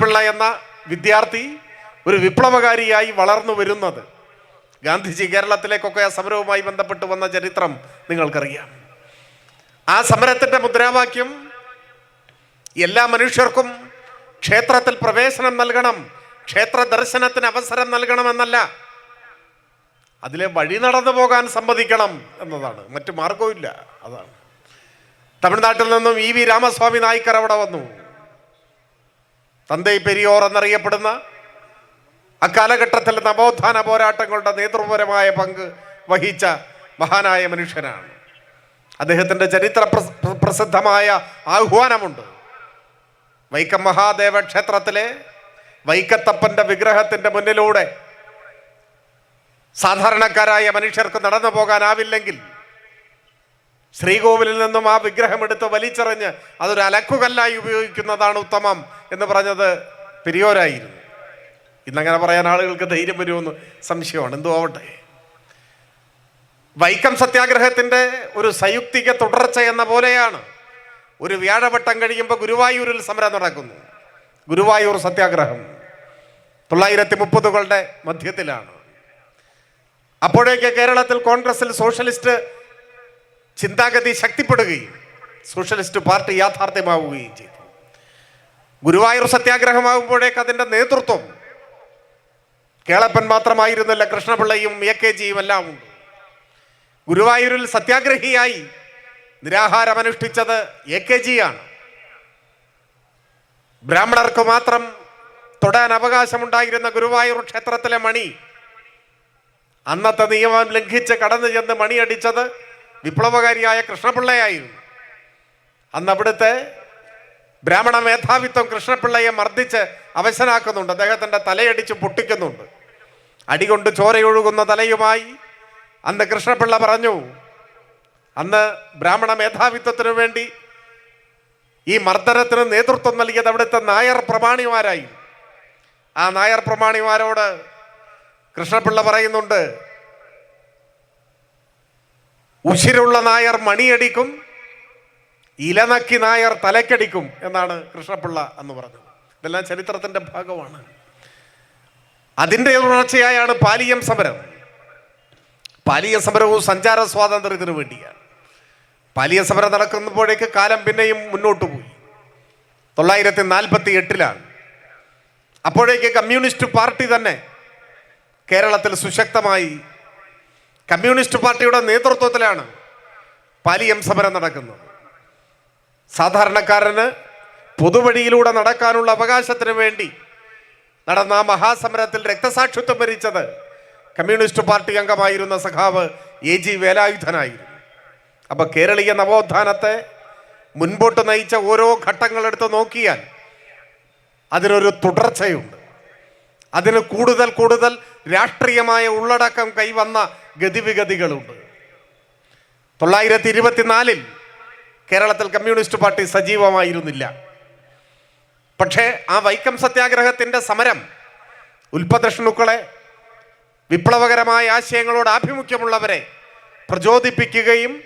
പിള്ള എന്ന വിദ്യാർത്ഥി ഒരു വിപ്ലവകാരിയായി വളർന്നു വരുന്നത്. ഗാന്ധിജി കേരളത്തിലേക്കൊക്കെ ആ സമരവുമായി ബന്ധപ്പെട്ട് വന്ന ചരിത്രം നിങ്ങൾക്കറിയാം. ആ സമരത്തിന്റെ മുദ്രാവാക്യം എല്ലാ മനുഷ്യർക്കും ക്ഷേത്രത്തിൽ പ്രവേശനം നൽകണം ക്ഷേത്ര ദർശനത്തിന് അവസരം നൽകണമെന്നല്ല. അതിലെ വഴി നടന്നു പോകാൻ സമ്മതിക്കണം എന്നതാണ്. മറ്റു മാർഗവും ഇല്ല അതാണ്. തമിഴ്നാട്ടിൽ നിന്നും ഇ വി രാമസ്വാമി നായിക്കർ അവിടെ വന്നു. തന്തൈ പെരിയോർ എന്നറിയപ്പെടുന്ന അക്കാലഘട്ടത്തിൽ നവോത്ഥാന പോരാട്ടങ്ങളുടെ നേതൃപരമായ പങ്ക് വഹിച്ച മഹാനായ മനുഷ്യനാണ്. അദ്ദേഹത്തിന്റെ ചരിത്ര പ്രസിദ്ധമായ ആഹ്വാനമുണ്ട്. വൈക്കം മഹാദേവ ക്ഷേത്രത്തിലെ വൈക്കത്തപ്പന്റെ വിഗ്രഹത്തിന്റെ മുന്നിലൂടെ സാധാരണക്കാരായ മനുഷ്യർക്ക് നടന്നു പോകാനാവില്ലെങ്കിൽ ശ്രീകോവിലിൽ നിന്നും ആ വിഗ്രഹം എടുത്ത് വലിച്ചെറിഞ്ഞ് അതൊരു അലക്കുകല്ലായി ഉപയോഗിക്കുന്നതാണ് ഉത്തമം എന്ന് പറഞ്ഞത് പെരിയോരായിരുന്നു. ഇന്നങ്ങനെ പറയാൻ ആളുകൾക്ക് ധൈര്യം വരുമെന്ന് സംശയമാണ്. എന്തോ ആവട്ടെ. വൈക്കം സത്യാഗ്രഹത്തിന്റെ ഒരു സയുക്തിക തുടർച്ച എന്ന പോലെയാണ് ഒരു വ്യാഴവട്ടം കഴിയുമ്പോൾ ഗുരുവായൂരിൽ സമരം നടക്കുന്നു. ഗുരുവായൂർ സത്യാഗ്രഹം തൊള്ളായിരത്തി മുപ്പതുകളുടെ മധ്യത്തിലാണ് അപ്പോഴേക്ക് കേരളത്തിൽ കോൺഗ്രസിൽ സോഷ്യലിസ്റ്റ് ചിന്താഗതി ശക്തിപ്പെടുകയും സോഷ്യലിസ്റ്റ് പാർട്ടി യാഥാർത്ഥ്യമാവുകയും ചെയ്തു. ഗുരുവായൂർ സത്യാഗ്രഹമാകുമ്പോഴേക്ക് അതിന്റെ നേതൃത്വം കേളപ്പൻ മാത്രമായിരുന്നില്ല കൃഷ്ണപിള്ളയും എ കെ ജിയും എല്ലാം ഉണ്ട്. ഗുരുവായൂരിൽ സത്യാഗ്രഹിയായി നിരാഹാരമനുഷ്ഠിച്ചത് എ കെ ജിയാണ് ബ്രാഹ്മണർക്ക് മാത്രം തൊടാൻ അവകാശമുണ്ടായിരുന്ന ഗുരുവായൂർ ക്ഷേത്രത്തിലെ മണി അന്നത്തെ നിയമം ലംഘിച്ച് കടന്നു ചെന്ന് മണിയടിച്ചത് വിപ്ലവകാരിയായ കൃഷ്ണപിള്ളയായിരുന്നു. അന്ന് അവിടുത്തെ ബ്രാഹ്മണ മേധാവിത്വം കൃഷ്ണപിള്ളയെ മർദ്ദിച്ച് അവശനാക്കുന്നുണ്ട്. അദ്ദേഹത്തിന്റെ തലയടിച്ച് പൊട്ടിക്കുന്നുണ്ട്. അടികൊണ്ട് ചോരയൊഴുകുന്ന തലയുമായി അന്ന് കൃഷ്ണപിള്ള പറഞ്ഞു അന്ന് ബ്രാഹ്മണ മേധാവിത്വത്തിനു വേണ്ടി ഈ മർദ്ദനത്തിന് നേതൃത്വം നൽകിയത് അവിടുത്തെ നായർ പ്രമാണിമാരായി. ആ നായർ പ്രമാണിമാരോട് കൃഷ്ണപിള്ള പറയുന്നുണ്ട് ഉശിരുള്ള നായർ മണിയടിക്കും ഇലനക്കി നായർ തലക്കടിക്കും എന്നാണ് കൃഷ്ണപിള്ള എന്ന് പറഞ്ഞത്. ഇതെല്ലാം ചരിത്രത്തിന്റെ ഭാഗമാണ്. അതിന്റെ തുടർച്ചയായാണ് പാലിയം സമരം. പാലിയ സമരവും സഞ്ചാര സ്വാതന്ത്ര്യത്തിന് വേണ്ടിയാണ്. പാലിയ സമരം നടക്കുമ്പോഴേക്ക് കാലം പിന്നെയും മുന്നോട്ട് പോയി. തൊള്ളായിരത്തി നാൽപ്പത്തി എട്ടിലാണ് അപ്പോഴേക്ക് കമ്മ്യൂണിസ്റ്റ് പാർട്ടി തന്നെ കേരളത്തിൽ സുശക്തമായി കമ്മ്യൂണിസ്റ്റ് പാർട്ടിയുടെ നേതൃത്വത്തിലാണ് പാലിയം സമരം നടക്കുന്നത്. സാധാരണക്കാരന് പൊതുവഴിയിലൂടെ നടക്കാനുള്ള അവകാശത്തിന് വേണ്ടി നടന്ന ആ മഹാസമരത്തിൽ രക്തസാക്ഷിത്വം ഭരിച്ചത് കമ്മ്യൂണിസ്റ്റ് പാർട്ടി അംഗമായിരുന്ന സഖാവ് എ ജി വേലായുധനായിരുന്നു. അപ്പോൾ കേരളീയ നവോത്ഥാനത്തെ മുൻപോട്ട് നയിച്ച ഓരോ ഘട്ടങ്ങളെടുത്ത് നോക്കിയാൽ അതിനൊരു തുടർച്ചയുണ്ട്. അതിന് കൂടുതൽ കൂടുതൽ രാഷ്ട്രീയമായ ഉള്ളടക്കം കൈവന്ന ഗതിവിഗതികളുണ്ട്. തൊള്ളായിരത്തി ഇരുപത്തിനാലിൽ കേരളത്തിൽ കമ്മ്യൂണിസ്റ്റ് പാർട്ടി സജീവമായിരുന്നില്ല. പക്ഷേ ആ വൈക്കം സത്യാഗ്രഹത്തിന്റെ സമരം ഉൽപദഷ്ണുക്കളെ വിപ്ലവകരമായ ആശയങ്ങളോട് ആഭിമുഖ്യമുള്ളവരെ പ്രചോദിപ്പിക്കുകയും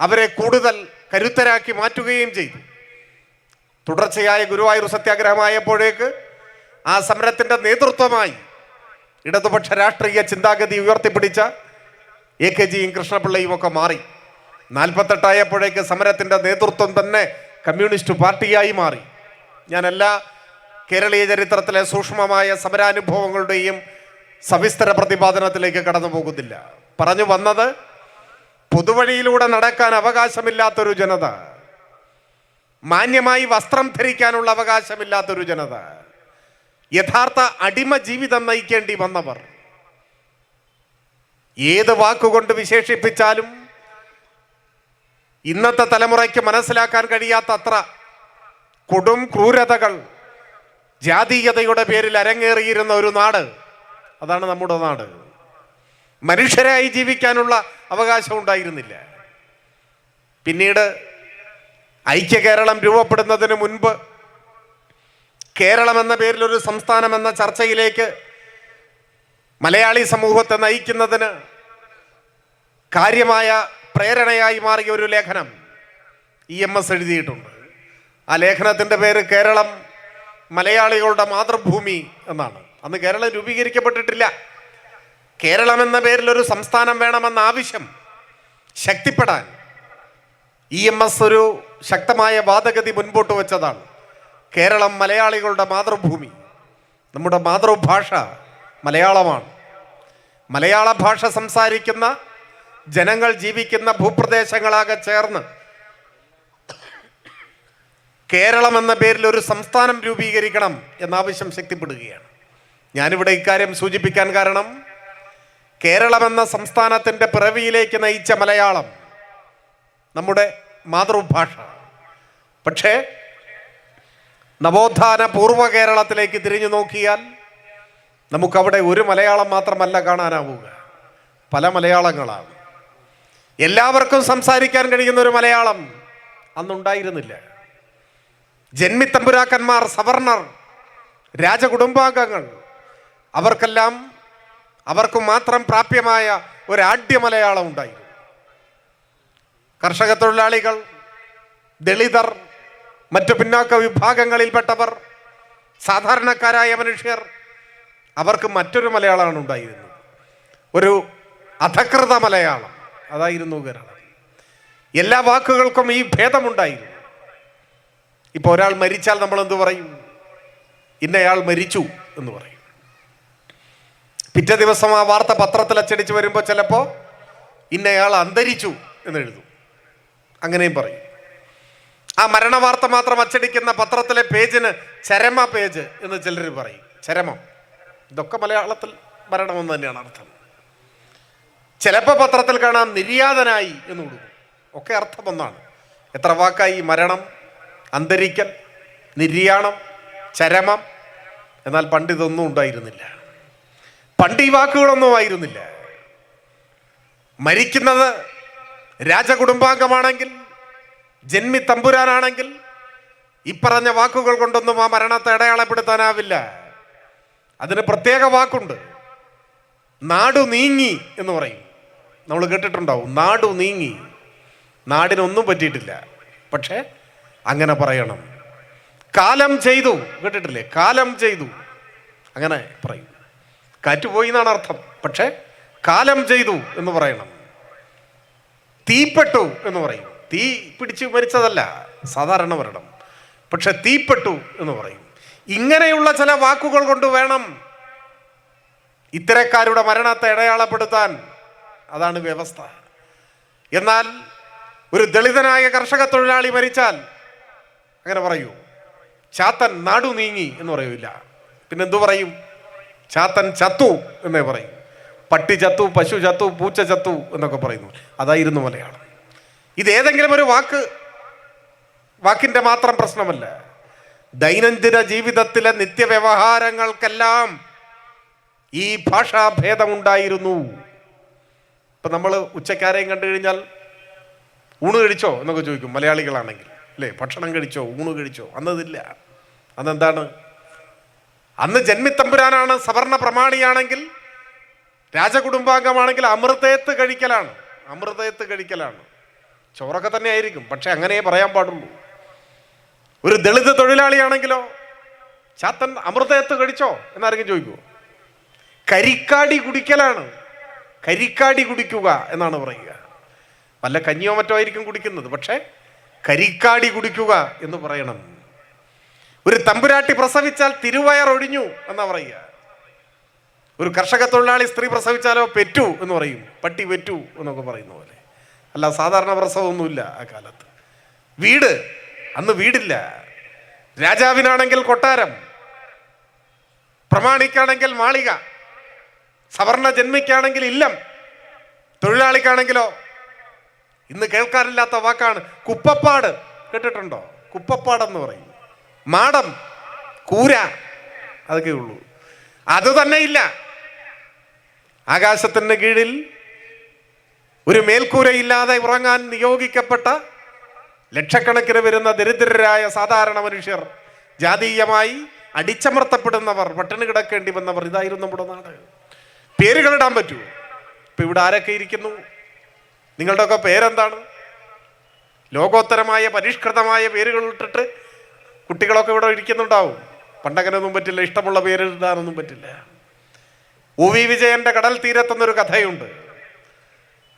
അവരെ കൂടുതൽ കരുത്തരാക്കി മാറ്റുകയും ചെയ്തു. തുടർച്ചയായ ഗുരുവായൂർ സത്യാഗ്രഹമായപ്പോഴേക്ക് ആ സമരത്തിന്റെ നേതൃത്വമായി ഇടതുപക്ഷ രാഷ്ട്രീയ ചിന്താഗതി ഉയർത്തിപ്പിടിച്ച എ കെ ജിയും കൃഷ്ണപിള്ളയും ഒക്കെ മാറി. നാൽപ്പത്തെട്ടായപ്പോഴേക്ക് സമരത്തിന്റെ നേതൃത്വം തന്നെ കമ്മ്യൂണിസ്റ്റ് പാർട്ടിയായി മാറി. ഞാൻ എല്ലാ കേരളീയ ചരിത്രത്തിലെ സൂക്ഷ്മമായ സമരാനുഭവങ്ങളുടെയും സവിസ്തര പ്രതിപാദനത്തിലേക്ക് കടന്നു പോകുന്നില്ല പറഞ്ഞു വന്നത് പൊതുവഴിയിലൂടെ നടക്കാൻ അവകാശമില്ലാത്തൊരു ജനത. മാന്യമായി വസ്ത്രം ധരിക്കാനുള്ള അവകാശമില്ലാത്തൊരു ജനത. യഥാർത്ഥ അടിമ ജീവിതം നയിക്കേണ്ടി വന്നവർ. ഏത് വാക്കുകൊണ്ട് വിശേഷിപ്പിച്ചാലും ഇന്നത്തെ തലമുറയ്ക്ക് മനസ്സിലാക്കാൻ കഴിയാത്ത അത്ര കൊടും ക്രൂരതകൾ ജാതീയതയുടെ പേരിൽ അരങ്ങേറിയിരുന്ന ഒരു നാട്. അതാണ് നമ്മുടെ നാട്. മനുഷ്യരായി ജീവിക്കാനുള്ള അവകാശം ഉണ്ടായിരുന്നില്ല. പിന്നീട് ഐക്യ കേരളം രൂപപ്പെടുന്നതിന് മുൻപ് കേരളം എന്ന പേരിൽ ഒരു സംസ്ഥാനം എന്ന ചർച്ചയിലേക്ക് മലയാളി സമൂഹത്തെ നയിക്കുന്നതിന് കാര്യമായ പ്രേരണയായി മാറിയ ഒരു ലേഖനം ഇ എം എസ് എഴുതിയിട്ടുണ്ട്. ആ ലേഖനത്തിന്റെ പേര് കേരളം മലയാളികളുടെ മാതൃഭൂമി എന്നാണ്. അന്ന് കേരളം രൂപീകരിക്കപ്പെട്ടിട്ടില്ല. കേരളം എന്ന പേരിൽ ഒരു സംസ്ഥാനം വേണമെന്ന ആവശ്യം ശക്തിപ്പെടാൻ ഇ എം എസ് ഒരു ശക്തമായ വാദഗതി മുൻപോട്ട് വെച്ചതാണ്. കേരളം മലയാളികളുടെ മാതൃഭൂമി. നമ്മുടെ മാതൃഭാഷ മലയാളമാണ്. മലയാള ഭാഷ സംസാരിക്കുന്ന ജനങ്ങൾ ജീവിക്കുന്ന ഭൂപ്രദേശങ്ങളാകെ ചേർന്ന് കേരളം എന്ന പേരിൽ ഒരു സംസ്ഥാനം രൂപീകരിക്കണം എന്നാവശ്യം ശക്തിപ്പെടുകയാണ്. ഞാനിവിടെ ഇക്കാര്യം സൂചിപ്പിക്കാൻ കാരണം കേരളം എന്ന സംസ്ഥാനത്തിന്റെ പിറവിയിലേക്ക് നയിച്ച മലയാളം നമ്മുടെ മാതൃഭാഷ. പക്ഷേ നവോത്ഥാന പൂർവ കേരളത്തിലേക്ക് തിരിഞ്ഞു നോക്കിയാൽ നമുക്കവിടെ ഒരു മലയാളം മാത്രമല്ല കാണാനാവുക. പല മലയാളങ്ങളാണ്. എല്ലാവർക്കും സംസാരിക്കാൻ കഴിയുന്ന ഒരു മലയാളം അന്നുണ്ടായിരുന്നില്ല. ജന്മിത്തമ്പുരാക്കന്മാർ സവർണർ രാജകുടുംബാംഗങ്ങൾ അവർക്കെല്ലാം അവർക്ക് മാത്രം പ്രാപ്യമായ ഒരാഢ്യ മലയാളം ഉണ്ടായിരുന്നു. കർഷക തൊഴിലാളികൾ ദളിതർ മറ്റു പിന്നാക്ക വിഭാഗങ്ങളിൽപ്പെട്ടവർ സാധാരണക്കാരായ മനുഷ്യർ അവർക്ക് മറ്റൊരു മലയാളമാണ് ഉണ്ടായിരുന്നത്. ഒരു അധകൃത മലയാളം. അതായിരുന്നു കേരളം. എല്ലാ വാക്കുകൾക്കും ഈ ഭേദമുണ്ടായിരുന്നു. ഇപ്പോൾ ഒരാൾ മരിച്ചാൽ നമ്മൾ എന്ത് പറയും? ഇന്നയാൾ മരിച്ചു എന്ന് പറയും. പിറ്റേ ദിവസം ആ വാർത്ത പത്രത്തിൽ അച്ചടിച്ച് വരുമ്പോൾ ചിലപ്പോൾ ഇന്നയാൾ അന്തരിച്ചു എന്ന് എഴുതും. അങ്ങനെയും പറയും. ആ മരണവാർത്ത മാത്രം അച്ചടിക്കുന്ന പത്രത്തിലെ പേജിന് ചരമ പേജ് എന്ന് ചിലർ പറയും. ചരമം. ഇതൊക്കെ മലയാളത്തിൽ വരണമെന്ന് തന്നെയാണ് അർത്ഥം. ചിലപ്പോൾ പത്രത്തിൽ കാണാം നിര്യാതനായി എന്ന് കൊടുക്കും. ഒക്കെ അർത്ഥം ഒന്നാണ്. എത്ര വാക്കായി മരണം അന്തരിക്കൽ നിര്യാണം ചരമം എന്നാൽ പണ്ട് ഇതൊന്നും ഉണ്ടായിരുന്നില്ല. പണ്ട് ഈ വാക്കുകളൊന്നും ആയിരുന്നില്ല. മരിക്കുന്നത് രാജകുടുംബാംഗമാണെങ്കിൽ ജന്മി തമ്പുരാനാണെങ്കിൽ ഇപ്പറഞ്ഞ വാക്കുകൾ കൊണ്ടൊന്നും ആ മരണത്തെ അടയാളപ്പെടുത്താനാവില്ല. അതിന് പ്രത്യേക വാക്കുണ്ട്. നാടു നീങ്ങി എന്ന് പറയും. നമ്മൾ കേട്ടിട്ടുണ്ടാവും നാടു നീങ്ങി. നാടിനൊന്നും പറ്റിയിട്ടില്ല. പക്ഷേ അങ്ങനെ പറയണം. കാലം ചെയ്തു കേട്ടിട്ടില്ലേ? കാലം ചെയ്തു. അങ്ങനെ പറയും. കാറ്റ് പോയി എന്നാണ് അർത്ഥം. പക്ഷേ കാലം ചെയ്തു എന്ന് പറയണം. തീപ്പെട്ടു എന്ന് പറയും. തീ പിടിച്ച് മരിച്ചതല്ല സാധാരണ വരണം പക്ഷെ തീപ്പെട്ടു എന്ന് പറയും. ഇങ്ങനെയുള്ള ചില വാക്കുകൾ കൊണ്ട് വേണം ഇത്തരക്കാരുടെ മരണത്തെ ഇടയാളപ്പെടുത്താൻ അതാണ് വ്യവസ്ഥ. എന്നാൽ ഒരു ദളിതനായ കർഷക തൊഴിലാളി മരിച്ചാൽ അങ്ങനെ പറയൂ ചാത്തൻ നാടു നീങ്ങി എന്ന് പറയൂല. പിന്നെന്തു പറയും? ചാത്തൻ ചത്തു എന്നേ പറയും. പട്ടി ചത്തു പശു ചത്തു പൂച്ച ചത്തു എന്നൊക്കെ പറയുന്നു. അതായിരുന്നു മലയാളം. ഇതേതെങ്കിലും ഒരു വാക്ക് വാക്കിന്റെ മാത്രം പ്രശ്നമല്ല. ദൈനംദിന ജീവിതത്തിലെ നിത്യവ്യവഹാരങ്ങൾക്കെല്ലാം ഈ ഭാഷാഭേദമുണ്ടായിരുന്നു. ഇപ്പം നമ്മൾ ഉച്ചക്കാരെയും കണ്ടു കഴിഞ്ഞാൽ ഊണ് കഴിച്ചോ എന്നൊക്കെ ചോദിക്കും മലയാളികളാണെങ്കിൽ. അല്ലേ? ഭക്ഷണം കഴിച്ചോ ഊണ് കഴിച്ചോ? അന്നതില്ല. അന്നെന്താണ്? അന്ന് ജന്മിത്തമ്പുരാനാണ് സവർണ പ്രമാണിയാണെങ്കിൽ രാജകുടുംബാംഗമാണെങ്കിൽ അമൃതയത്ത് കഴിക്കലാണ്. അമൃതയത്ത് കഴിക്കലാണ്. ചോറൊക്കെ തന്നെ ആയിരിക്കും. പക്ഷെ അങ്ങനെ പറയാൻ പാടുള്ളൂ. ഒരു ദളിത് തൊഴിലാളിയാണെങ്കിലോ ചാത്തൻ അമൃതയത്ത് കഴിച്ചോ എന്നാരെങ്കിലും ചോദിക്കുമോ കരിക്കാടി കുടിക്കലാണ്. കരിക്കാടി കുടിക്കുക എന്നാണ് പറയുക. വല്ല കഞ്ഞിയോ മറ്റോ ആയിരിക്കും കുടിക്കുന്നത് പക്ഷേ കരിക്കാടി കുടിക്കുക എന്ന് പറയണം. ഒരു തമ്പുരാട്ടി പ്രസവിച്ചാൽ തിരുവയർ ഒഴിഞ്ഞു എന്നാ പറയുക. ഒരു കർഷക തൊഴിലാളി സ്ത്രീ പ്രസവിച്ചാലോ പെറ്റു എന്ന് പറയും. പട്ടി പെറ്റു എന്നൊക്കെ പറയുന്ന പോലെ. അല്ല സാധാരണ പ്രസവമൊന്നുമില്ല ആ കാലത്ത്. വീട് അന്ന് വീടില്ല. രാജാവിനാണെങ്കിൽ കൊട്ടാരം പ്രമാണിക്കാണെങ്കിൽ മാളിക സവർണ ജന്മിക്കാണെങ്കിൽ ഇല്ലം തൊഴിലാളിക്കാണെങ്കിലോ? ഇന്ന് കേൾക്കാറില്ലാത്ത വാക്കാണ്. കുപ്പപ്പാട് കേട്ടിട്ടുണ്ടോ? കുപ്പപ്പാടെന്ന് പറയും. മാടം കൂര അതൊക്കെ ഉള്ളൂ. അത് തന്നെ ഇല്ല. ആകാശത്തിന്റെ കീഴിൽ ഒരു മേൽക്കൂരയില്ലാതെ ഉറങ്ങാൻ നിയോഗിക്കപ്പെട്ട ലക്ഷക്കണക്കിന് വരുന്ന ദരിദ്രരായ സാധാരണ മനുഷ്യർ ജാതീയമായി അടിച്ചമർത്തപ്പെടുന്നവർ പട്ടിണി കിടക്കേണ്ടി വന്നവർ ഇതായിരുന്നു നമ്മുടെ നാട്. പേരുകളിടാൻ പറ്റുമോ ഇപ്പൊ ഇവിടെ ആരൊക്കെ ഇരിക്കുന്നു? നിങ്ങളുടെയൊക്കെ പേരെന്താണ്? ലോകോത്തരമായ പരിഷ്കൃതമായ പേരുകൾ ഇട്ടിട്ട് കുട്ടികളൊക്കെ ഇവിടെ ഇരിക്കുന്നുണ്ടാവും. പണ്ടങ്ങനൊന്നും പറ്റില്ല ഇഷ്ടമുള്ള പേരിടാനൊന്നും പറ്റില്ല. ഒ വി വിജയന്റെ കടൽ തീരത്തുനിന്നൊരു കഥയുണ്ട്.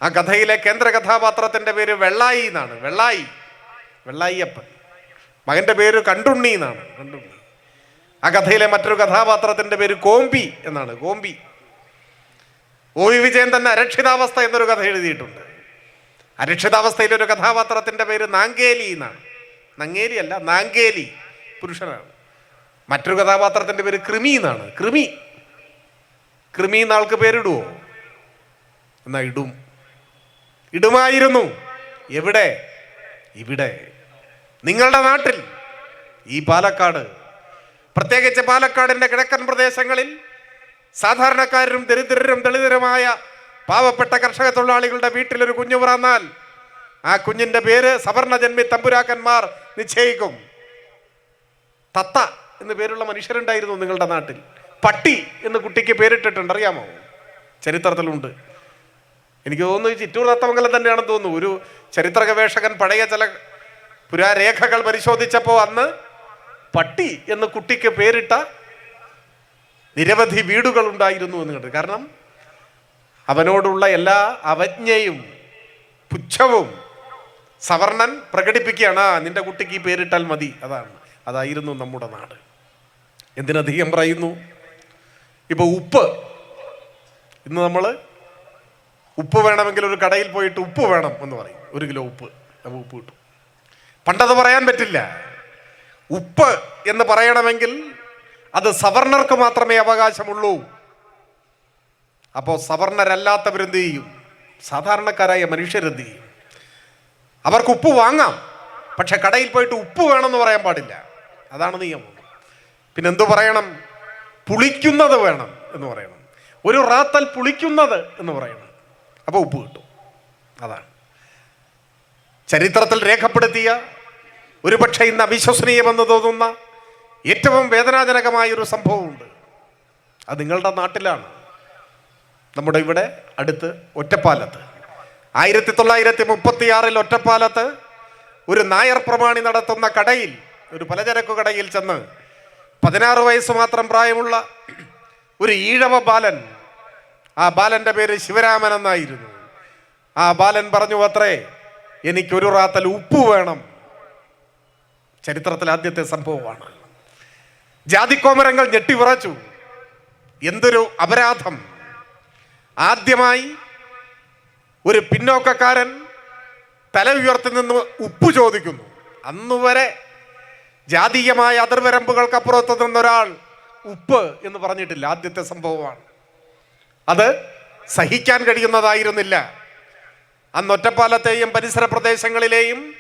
ആ കഥയിലെ കേന്ദ്ര കഥാപാത്രത്തിന്റെ പേര് വെള്ളായി എന്നാണ്. വെള്ളായി. വെള്ളായിയപ്പൻ. മകന്റെ പേര് കണ്ടുണ്ണി എന്നാണ് കണ്ടുണ്ണി. ആ കഥയിലെ മറ്റൊരു കഥാപാത്രത്തിന്റെ പേര് കോമ്പി എന്നാണ് കോമ്പി ഒ വി വിജയൻ തന്നെ അരക്ഷിതാവസ്ഥ എന്നൊരു കഥ എഴുതിയിട്ടുണ്ട്. അരക്ഷിതാവസ്ഥയിലെ ഒരു കഥാപാത്രത്തിന്റെ പേര് നാങ്കേലി എന്നാണ്. നങ്ങേലി അല്ല നാങ്കേലി പുരുഷനാണ്. മറ്റൊരു കഥാപാത്രത്തിന്റെ പേര് കൃമി എന്നാണ് കൃമി. കൃമി എന്നാൾക്ക് പേരിടുവോ? എന്നാ ഇടും. ഇടുമായിരുന്നു. എവിടെ? ഇവിടെ നിങ്ങളുടെ നാട്ടിൽ ഈ പാലക്കാട് പ്രത്യേകിച്ച് പാലക്കാടിന്റെ കിഴക്കൻ പ്രദേശങ്ങളിൽ സാധാരണക്കാരും ദരിദ്രരും ദളിതരുമായ പാവപ്പെട്ട കർഷക തൊഴിലാളികളുടെ വീട്ടിലൊരു കുഞ്ഞു പിറന്നാൽ ആ കുഞ്ഞിന്റെ പേര് സവർണ ജന്മി തമ്പുരാക്കന്മാർ നിശ്ചയിക്കും. തത്ത എന്ന് പേരുള്ള മനുഷ്യരുണ്ടായിരുന്നു നിങ്ങളുടെ നാട്ടിൽ. പട്ടി എന്ന് കുട്ടിക്ക് പേരിട്ടിട്ടുണ്ട് അറിയാമോ? ചരിത്രത്തിലുണ്ട്. എനിക്ക് തോന്നുന്നു ചിറ്റൂർ തത്തമംഗലം തന്നെയാണെന്ന് തോന്നുന്നു. ഒരു ചരിത്ര ഗവേഷകൻ പഴയ ചില പുരാരേഖകൾ പരിശോധിച്ചപ്പോൾ അന്ന് പട്ടി എന്ന് കുട്ടിക്ക് പേരിട്ട നിരവധി വീടുകൾ ഉണ്ടായിരുന്നു എന്ന് കണ്ടു. കാരണം അവനോടുള്ള എല്ലാ അവജ്ഞയും പുച്ഛവും സവർണൻ പ്രകടിപ്പിക്കുകയാണ്. ആ നിന്റെ കുട്ടിക്ക് ഈ പേരിട്ടാൽ മതി. അതാണ്. അതായിരുന്നു നമ്മുടെ നാട്. എന്തിനധികം പറയുന്നു? ഇപ്പൊ ഉപ്പ്. ഇന്ന് നമ്മൾ ഉപ്പ് വേണമെങ്കിൽ ഒരു കടയിൽ പോയിട്ട് ഉപ്പ് വേണം എന്ന് പറയും. ഒരു കിലോ ഉപ്പ്. അപ്പോൾ ഉപ്പ് കിട്ടും. പണ്ടത് പറയാൻ പറ്റില്ല. ഉപ്പ് എന്ന് പറയണമെങ്കിൽ അത് സവർണർക്ക് മാത്രമേ അവകാശമുള്ളൂ. അപ്പോൾ സവർണരല്ലാത്തവരെന്ത് ചെയ്യും? സാധാരണക്കാരായ മനുഷ്യരെന്ത് ചെയ്യും? അവർക്ക് ഉപ്പ് വാങ്ങാം. പക്ഷെ കടയിൽ പോയിട്ട് ഉപ്പ് വേണമെന്ന് പറയാൻ പാടില്ല. അതാണ് നിയമം. പിന്നെ എന്തു പറയണം? പുളിക്കുന്നത് വേണം എന്ന് പറയണം. ഒരു റാത്തൽ പുളിക്കുന്നത് എന്ന് പറയണം. അപ്പോൾ ഉപ്പ് കിട്ടും. അതാണ്. ചരിത്രത്തിൽ രേഖപ്പെടുത്തിയ ഒരുപക്ഷെ ഇന്ന് അവിശ്വസനീയമെന്ന് തോന്നുന്ന ഏറ്റവും വേദനാജനകമായൊരു സംഭവമുണ്ട്. അത് നിങ്ങളുടെ നാട്ടിലാണ്. നമ്മുടെ ഇവിടെ അടുത്ത് ഒറ്റപ്പാലത്ത്. ആയിരത്തി തൊള്ളായിരത്തി മുപ്പത്തിയാറിൽ ഒറ്റപ്പാലത്ത് ഒരു നായർ പ്രമാണി നടത്തുന്ന കടയിൽ ഒരു പലചരക്ക് കടയിൽ ചെന്ന് പതിനാറ് വയസ്സ് മാത്രം പ്രായമുള്ള ഒരു ഈഴവ ബാലൻ ആ ബാലന്റെ പേര് ശിവരാമൻ എന്നായിരുന്നു. ആ ബാലൻ പറഞ്ഞു അത്രേ എനിക്കൊരു റാത്തൽ ഉപ്പ് വേണം. ചരിത്രത്തിൽ ആദ്യത്തെ സംഭവമാണ്. ജാതിക്കോമരങ്ങൾ ഞെട്ടിവിറച്ചു എന്തൊരു അപരാധം. ആദ്യമായി ഒരു പിന്നോക്കക്കാരൻ തല ഉയർത്തി നിന്ന് ഉപ്പ് ചോദിക്കുന്നു. അന്നുവരെ ജാതീയമായ അതിർവരമ്പുകൾക്കപ്പുറത്ത് നിന്നൊരാൾ ഉപ്പ് എന്ന് പറഞ്ഞിട്ടില്ല. ആദ്യത്തെ സംഭവമാണ്. അത് സഹിക്കാൻ കഴിയുന്നതായിരുന്നില്ല. അന്ന് ഒറ്റപ്പാലത്തെയും പരിസര പ്രദേശങ്ങളിലെയും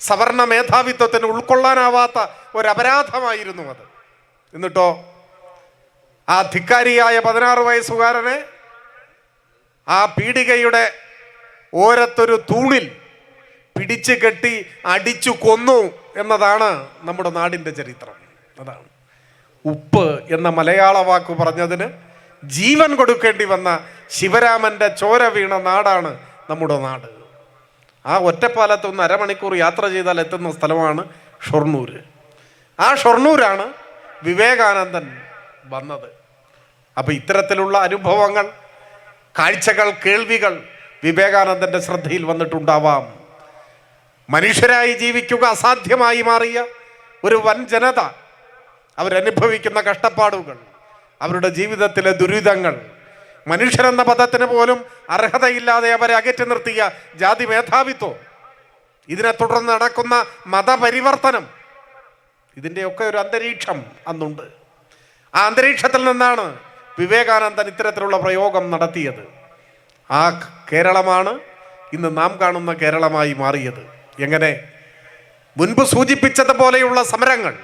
സവർണ മേധാവിത്വത്തിന് ഉൾക്കൊള്ളാനാവാത്ത ഒരപരാധമായിരുന്നു അത്. എന്നിട്ടോ ആ ധിക്കാരിയായ പതിനാറ് വയസ്സുകാരനെ ആ പീഡികയുടെ ഓരത്തൊരു തൂണിൽ പിടിച്ചു കെട്ടി അടിച്ചു കൊന്നു എന്നതാണ് നമ്മുടെ നാടിന്റെ ചരിത്രം. അതാണ്. ഉപ്പ് എന്ന മലയാള വാക്ക് പറഞ്ഞതിന് ജീവൻ കൊടുക്കേണ്ടി വന്ന ശിവരാമന്റെ ചോര വീണ നാടാണ് നമ്മുടെ നാട്. ആ ഒറ്റപ്പാലത്ത് ഒന്ന് അരമണിക്കൂർ യാത്ര ചെയ്താൽ എത്തുന്ന സ്ഥലമാണ് ഷൊർണൂർ ആ ഷൊർണൂരാണ് വിവേകാനന്ദൻ വന്നത്. അപ്പോൾ ഇത്തരത്തിലുള്ള അനുഭവങ്ങൾ കാഴ്ചകൾ കേൾവികൾ വിവേകാനന്ദന്റെ ശ്രദ്ധയിൽ വന്നിട്ടുണ്ടാവാം. മനുഷ്യരായി ജീവിക്കുക അസാധ്യമായി മാറിയ ഒരു വൻ ജനത അവരനുഭവിക്കുന്ന കഷ്ടപ്പാടുകൾ. അവരുടെ ജീവിതത്തിലെ ദുരിതങ്ങൾ. മനുഷ്യരെന്ന പദത്തിന് പോലും അർഹതയില്ലാതെ അവരെ അകറ്റി നിർത്തിയ ജാതി മേധാവിത്വം. ഇതിനെ തുടർന്ന് നടക്കുന്ന മതപരിവർത്തനം. ഇതിന്റെയൊക്കെ ഒരു അന്തരീക്ഷം അന്നുണ്ട്. ആ അന്തരീക്ഷത്തിൽ നിന്നാണ് വിവേകാനന്ദൻ ഇത്തരത്തിലുള്ള പ്രയോഗം നടത്തിയത്. ആ കേരളമാണ് ഇന്ന് നാം കാണുന്ന കേരളമായി മാറിയത്. എങ്ങനെ? മുൻപ് സൂചിപ്പിച്ചതുപോലെയുള്ള സമരങ്ങൾ.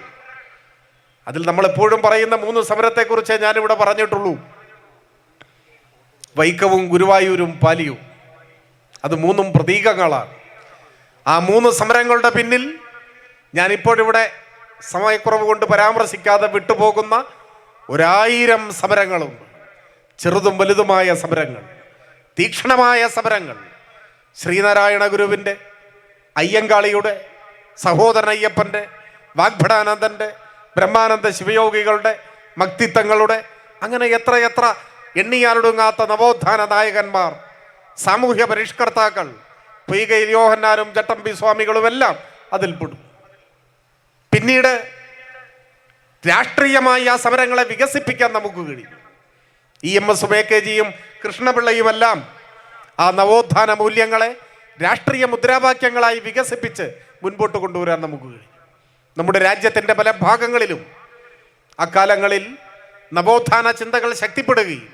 അതിൽ നമ്മൾ എപ്പോഴും പറയുന്ന മൂന്ന് സമരത്തെക്കുറിച്ച് ഞാനിവിടെ പറഞ്ഞിട്ടുള്ളൂ. വൈക്കവും ഗുരുവായൂരും പാലിയും. അത് മൂന്നും പ്രതീകങ്ങളാണ്. ആ മൂന്ന് സമരങ്ങളുടെ പിന്നിൽ ഞാനിപ്പോഴിവിടെ സമയക്കുറവ് കൊണ്ട് പരാമർശിക്കാതെ വിട്ടുപോകുന്ന ഒരായിരം സമരങ്ങളും ചെറുതും വലുതുമായ സമരങ്ങൾ തീക്ഷണമായ സമരങ്ങൾ ശ്രീനാരായണ ഗുരുവിന്റെ അയ്യങ്കാളിയുടെ സഹോദരൻ അയ്യപ്പന്റെ വാഗ്ഭടാനന്ദന്റെ ബ്രഹ്മാനന്ദ ശിവയോഗികളുടെ മക്തിത്വങ്ങളുടെ അങ്ങനെ എത്ര എത്ര എണ്ണിയാലൊടുങ്ങാത്ത നവോത്ഥാന നായകന്മാർ സാമൂഹ്യ പരിഷ്കർത്താക്കൾ പൊയ്കയിൽ യോഹന്നാരും ചട്ടമ്പി സ്വാമികളുമെല്ലാം അതിൽപ്പെടും പിന്നീട് രാഷ്ട്രീയമായി ആ സമരങ്ങളെ വികസിപ്പിക്കാൻ നമുക്ക് കഴിയും. ഇ എം എസും എ കെ ജിയും കൃഷ്ണപിള്ളയുമെല്ലാം ആ നവോത്ഥാന മൂല്യങ്ങളെ രാഷ്ട്രീയ മുദ്രാവാക്യങ്ങളായി വികസിപ്പിച്ച് മുൻപോട്ട് കൊണ്ടുവരാൻ നമുക്ക് കഴിയും. നമ്മുടെ രാജ്യത്തിന്റെ പല ഭാഗങ്ങളിലും അക്കാലങ്ങളിൽ നവോത്ഥാന ചിന്തകൾ ശക്തിപ്പെടുകയും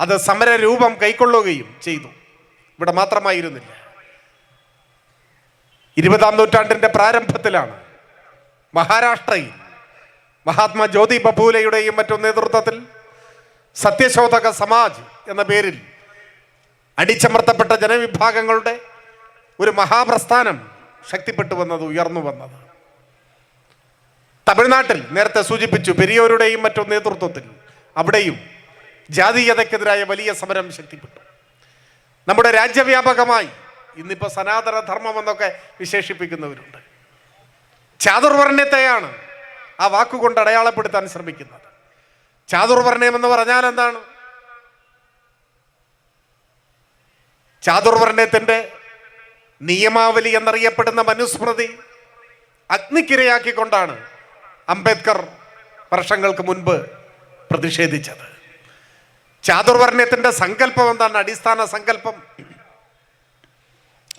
അത് സമരരൂപം കൈക്കൊള്ളുകയും ചെയ്തു. ഇവിടെ മാത്രമായിരുന്നില്ല. ഇരുപതാം നൂറ്റാണ്ടിന്റെ പ്രാരംഭത്തിലാണ് മഹാരാഷ്ട്രയിൽ മഹാത്മാ ജ്യോതി ബപൂലയുടെയും മറ്റും നേതൃത്വത്തിൽ സത്യശോധക സമാജ് എന്ന പേരിൽ അടിച്ചമർത്തപ്പെട്ട ജനവിഭാഗങ്ങളുടെ ഒരു മഹാപ്രസ്ഥാനം ശക്തിപ്പെട്ടു വന്നത് ഉയർന്നു വന്നത്. തമിഴ്നാട്ടിൽ നേരത്തെ സൂചിപ്പിച്ചു പെരിയോരുടെയും മറ്റും നേതൃത്വത്തിൽ അവിടെയും ജാതീയതയ്ക്കെതിരായ വലിയ സമരം ശക്തിപ്പെട്ടു. നമ്മുടെ രാജ്യവ്യാപകമായി ഇന്നിപ്പോൾ സനാതന ധർമ്മം എന്നൊക്കെ വിശേഷിപ്പിക്കുന്നവരുണ്ട് ചാതുർവർണയത്തെയാണ് ആ വാക്കുകൊണ്ട് അടയാളപ്പെടുത്താൻ ശ്രമിക്കുന്നത്. ചാതുർവർണയം എന്ന് പറഞ്ഞാൽ എന്താണ്? ചാതുർവർണയത്തിന്റെ നിയമാവലി എന്നറിയപ്പെടുന്ന മനുസ്മൃതി അഗ്നിക്കിരയാക്കിക്കൊണ്ടാണ് അംബേദ്കർ വർഷങ്ങൾക്ക് മുൻപ് പ്രതിഷേധിച്ചത്. ചാതുർവർണയത്തിന്റെ സങ്കല്പം എന്താണ്? അടിസ്ഥാന സങ്കല്പം.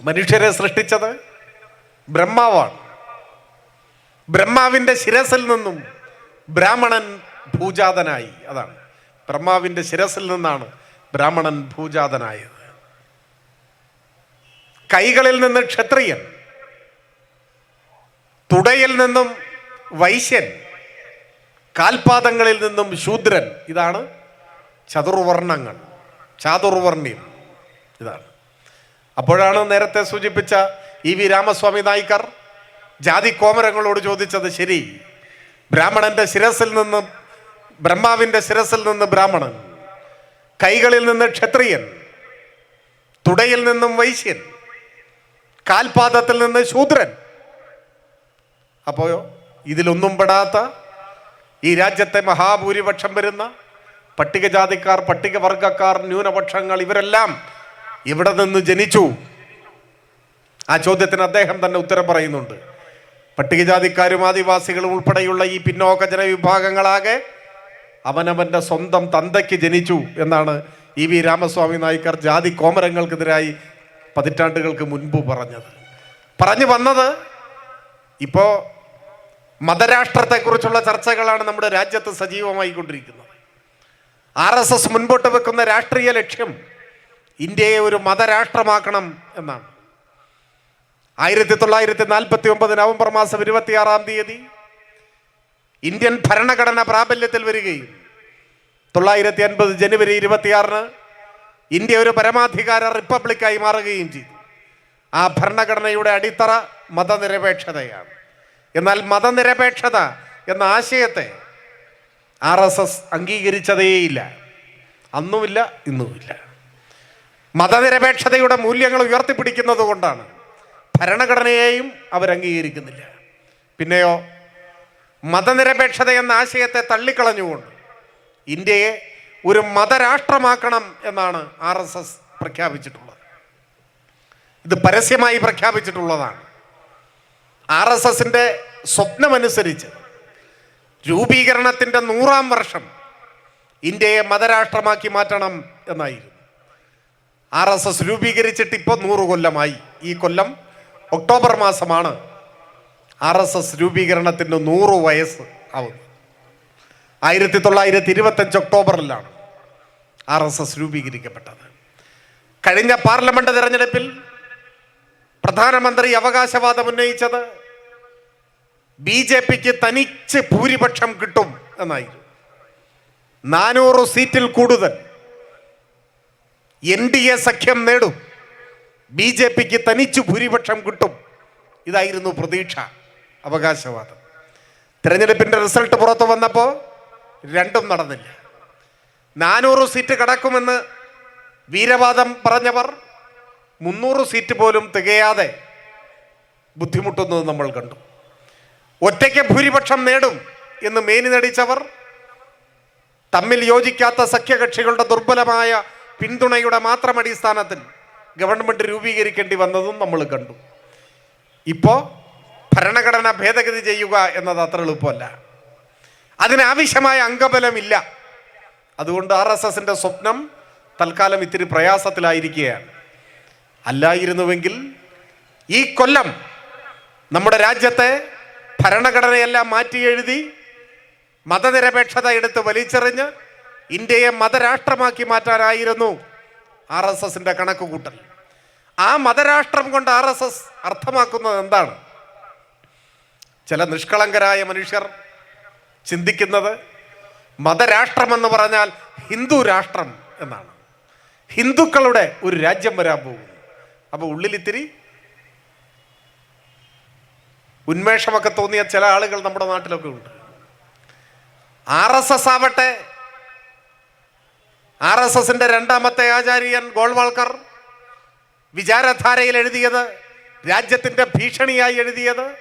മനുഷ്യരെ സൃഷ്ടിച്ചത് ബ്രഹ്മാവാണ്. ബ്രഹ്മാവിന്റെ ശിരസിൽ നിന്നും ബ്രാഹ്മണൻ ഭൂജാതനായി. അതാണ്. ബ്രഹ്മാവിന്റെ ശിരസിൽ നിന്നാണ് ബ്രാഹ്മണൻ ഭൂജാതനായത്. കൈകളിൽ നിന്ന് ക്ഷത്രിയൻ തുടയിൽ നിന്നും വൈശ്യൻ കാൽപാദങ്ങളിൽ നിന്നും ശൂദ്രൻ ഇതാണ് ചതുർവർണങ്ങൾ ചാതുർവർണ്യം ഇതാണ്. അപ്പോഴാണ് നേരത്തെ സൂചിപ്പിച്ച ഇ വി രാമസ്വാമി നായിക്കർ ജാതി കോമരങ്ങളോട് ചോദിച്ചത് ശരി. ബ്രാഹ്മണന്റെ ശിരസിൽ നിന്ന് ബ്രഹ്മാവിന്റെ ശിരസിൽ നിന്ന് ബ്രാഹ്മണൻ കൈകളിൽ നിന്ന് ക്ഷത്രിയൻ തുടയിൽ നിന്നും വൈശ്യൻ കാൽപാദത്തിൽ നിന്ന് ശൂദ്രൻ. അപ്പോയോ? ഇതിലൊന്നും പെടാത്ത ഈ രാജ്യത്തെ മഹാഭൂരിപക്ഷം വരുന്ന പട്ടികജാതിക്കാർ പട്ടികവർഗക്കാർ ന്യൂനപക്ഷങ്ങൾ ഇവരെല്ലാം ഇവിടെ നിന്ന് ജനിച്ചു. ആ ചോദ്യത്തിന് അദ്ദേഹം തന്നെ ഉത്തരം പറയുന്നുണ്ട്. പട്ടികജാതിക്കാരും ആദിവാസികളും ഉൾപ്പെടെയുള്ള ഈ പിന്നോക്ക ജനവിഭാഗങ്ങളാകെ അവനവന്റെ സ്വന്തം തന്തയ്ക്ക് ജനിച്ചു എന്നാണ് ഇ വി രാമസ്വാമി നായിക്കർ ജാതി കോമരങ്ങൾക്കെതിരായി പതിറ്റാണ്ടുകൾക്ക് മുൻപ് പറഞ്ഞത്. പറഞ്ഞു വന്നത് ഇപ്പോൾ മതരാഷ്ട്രത്തെക്കുറിച്ചുള്ള ചർച്ചകളാണ് നമ്മുടെ രാജ്യത്ത് സജീവമായി കൊണ്ടിരിക്കുന്നത് ആർ എസ് എസ് മുൻപോട്ട് വെക്കുന്ന രാഷ്ട്രീയ ലക്ഷ്യം ഇന്ത്യയെ ഒരു മതരാഷ്ട്രമാക്കണം എന്നാണ്. ആയിരത്തി തൊള്ളായിരത്തി നാൽപ്പത്തി ഒമ്പത് നവംബർ മാസം ഇരുപത്തിയാറാം തീയതി ഇന്ത്യൻ ഭരണഘടന പ്രാബല്യത്തിൽ വരികയും തൊള്ളായിരത്തി അൻപത് ജനുവരി ഇരുപത്തിയാറിന് ഇന്ത്യ ഒരു പരമാധികാര റിപ്പബ്ലിക്കായി മാറുകയും ചെയ്തു. ആ ഭരണഘടനയുടെ അടിത്തറ മതനിരപേക്ഷതയാണ്. എന്നാൽ മതനിരപേക്ഷത എന്ന ആശയത്തെ ആർ എസ് എസ് അംഗീകരിച്ചതേയില്ല. അന്നുമില്ല ഇന്നുമില്ല. മതനിരപേക്ഷതയുടെ മൂല്യങ്ങൾ ഉയർത്തിപ്പിടിക്കുന്നത് കൊണ്ടാണ് ഭരണഘടനയെയും അവരംഗീകരിക്കുന്നില്ല. പിന്നെയോ മതനിരപേക്ഷത എന്ന ആശയത്തെ തള്ളിക്കളഞ്ഞുകൊണ്ട് ഇന്ത്യയെ ഒരു മതരാഷ്ട്രമാക്കണം എന്നാണ് ആർ പ്രഖ്യാപിച്ചിട്ടുള്ളത്. ഇത് പരസ്യമായി പ്രഖ്യാപിച്ചിട്ടുള്ളതാണ്. ആർ എസ് എസിന്റെ സ്വപ്നമനുസരിച്ച് രൂപീകരണത്തിന്റെ നൂറാം വർഷം ഇന്ത്യയെ മതരാഷ്ട്രമാക്കി മാറ്റണം എന്നായിരുന്നു. ആർ എസ് എസ് രൂപീകരിച്ചിട്ട് ഇപ്പോൾ നൂറ് കൊല്ലമായി. ഈ കൊല്ലം ഒക്ടോബർ മാസമാണ് ആർ എസ് എസ് രൂപീകരണത്തിന് നൂറ് വയസ്സ് ആവുന്നത്. ആയിരത്തി തൊള്ളായിരത്തി ഇരുപത്തഞ്ച് ഒക്ടോബറിലാണ് ആർ എസ് എസ് രൂപീകരിക്കപ്പെട്ടത്. കഴിഞ്ഞ പാർലമെന്റ് തെരഞ്ഞെടുപ്പിൽ പ്രധാനമന്ത്രി അവകാശവാദം ഉന്നയിച്ചത് ബി ജെ പിക്ക് തനിച്ച് ഭൂരിപക്ഷം കിട്ടും എന്നായിരുന്നു. നാനൂറ് സീറ്റിൽ കൂടുതൽ എൻ ഡി എ സഖ്യം നേടും. ബി ജെ പിക്ക് തനിച്ച് ഭൂരിപക്ഷം കിട്ടും ഇതായിരുന്നു പ്രതീക്ഷ അവകാശവാദം. തിരഞ്ഞെടുപ്പിന്റെ റിസൾട്ട് പുറത്തു വന്നപ്പോൾ രണ്ടും നടന്നില്ല. നാനൂറ് സീറ്റ് കടക്കുമെന്ന് വീരവാദം പറഞ്ഞവർ മുന്നൂറ് സീറ്റ് പോലും തികയാതെ ബുദ്ധിമുട്ടുന്നത് നമ്മൾ കണ്ടു. ഒറ്റയ്ക്ക് ഭൂരിപക്ഷം നേടും എന്ന് മേനി നടിച്ചവർ തമ്മിൽ യോജിക്കാത്ത സഖ്യകക്ഷികളുടെ ദുർബലമായ പിന്തുണയുടെ മാത്രം അടിസ്ഥാനത്തിൽ ഗവൺമെന്റ് രൂപീകരിക്കേണ്ടി വന്നതും നമ്മൾ കണ്ടു. ഇപ്പോൾ ഭരണഘടന ഭേദഗതി ചെയ്യുക എന്നത് അത്ര എളുപ്പമല്ല. അതിനാവശ്യമായ അംഗബലമില്ല. അതുകൊണ്ട് ആർ എസ് എസിന്റെ സ്വപ്നം തൽക്കാലം ഇത്തിരി പ്രയാസത്തിലായിരിക്കുകയാണ്. അല്ലായിരുന്നുവെങ്കിൽ ഈ കൊല്ലം നമ്മുടെ രാജ്യത്തെ ഭരണഘടനയെല്ലാം മാറ്റി എഴുതി മതനിരപേക്ഷത എടുത്ത് വലിച്ചെറിഞ്ഞ് ഇന്ത്യയെ മതരാഷ്ട്രമാക്കി മാറ്റാനായിരുന്നു ആർ എസ് എസിന്റെ കണക്കുകൂട്ടൽ. ആ മതരാഷ്ട്രം കൊണ്ട് ആർ എസ് എസ് അർത്ഥമാക്കുന്നത് എന്താണ്? ചില നിഷ്കളങ്കരായ മനുഷ്യർ ചിന്തിക്കുന്നത് മതരാഷ്ട്രമെന്ന് പറഞ്ഞാൽ ഹിന്ദു രാഷ്ട്രം എന്നാണ്. ഹിന്ദുക്കളുടെ ഒരു രാജ്യം വരാൻ പോകുന്നു. അപ്പോൾ ഉള്ളിലിത്തിരി ഉന്മേഷമൊക്കെ തോന്നിയ ചില ആളുകൾ നമ്മുടെ നാട്ടിലൊക്കെ ഉണ്ട്. ആർ എസ് എസ് ആവട്ടെ. ആർ എസ് എസിന്റെ രണ്ടാമത്തെ ആചാര്യൻ ഗോൾവാൾക്കർ വിചാരധാരയിൽ എഴുതിയത് രാജ്യത്തിന്റെ ഭീഷണിയായി എഴുതിയത്.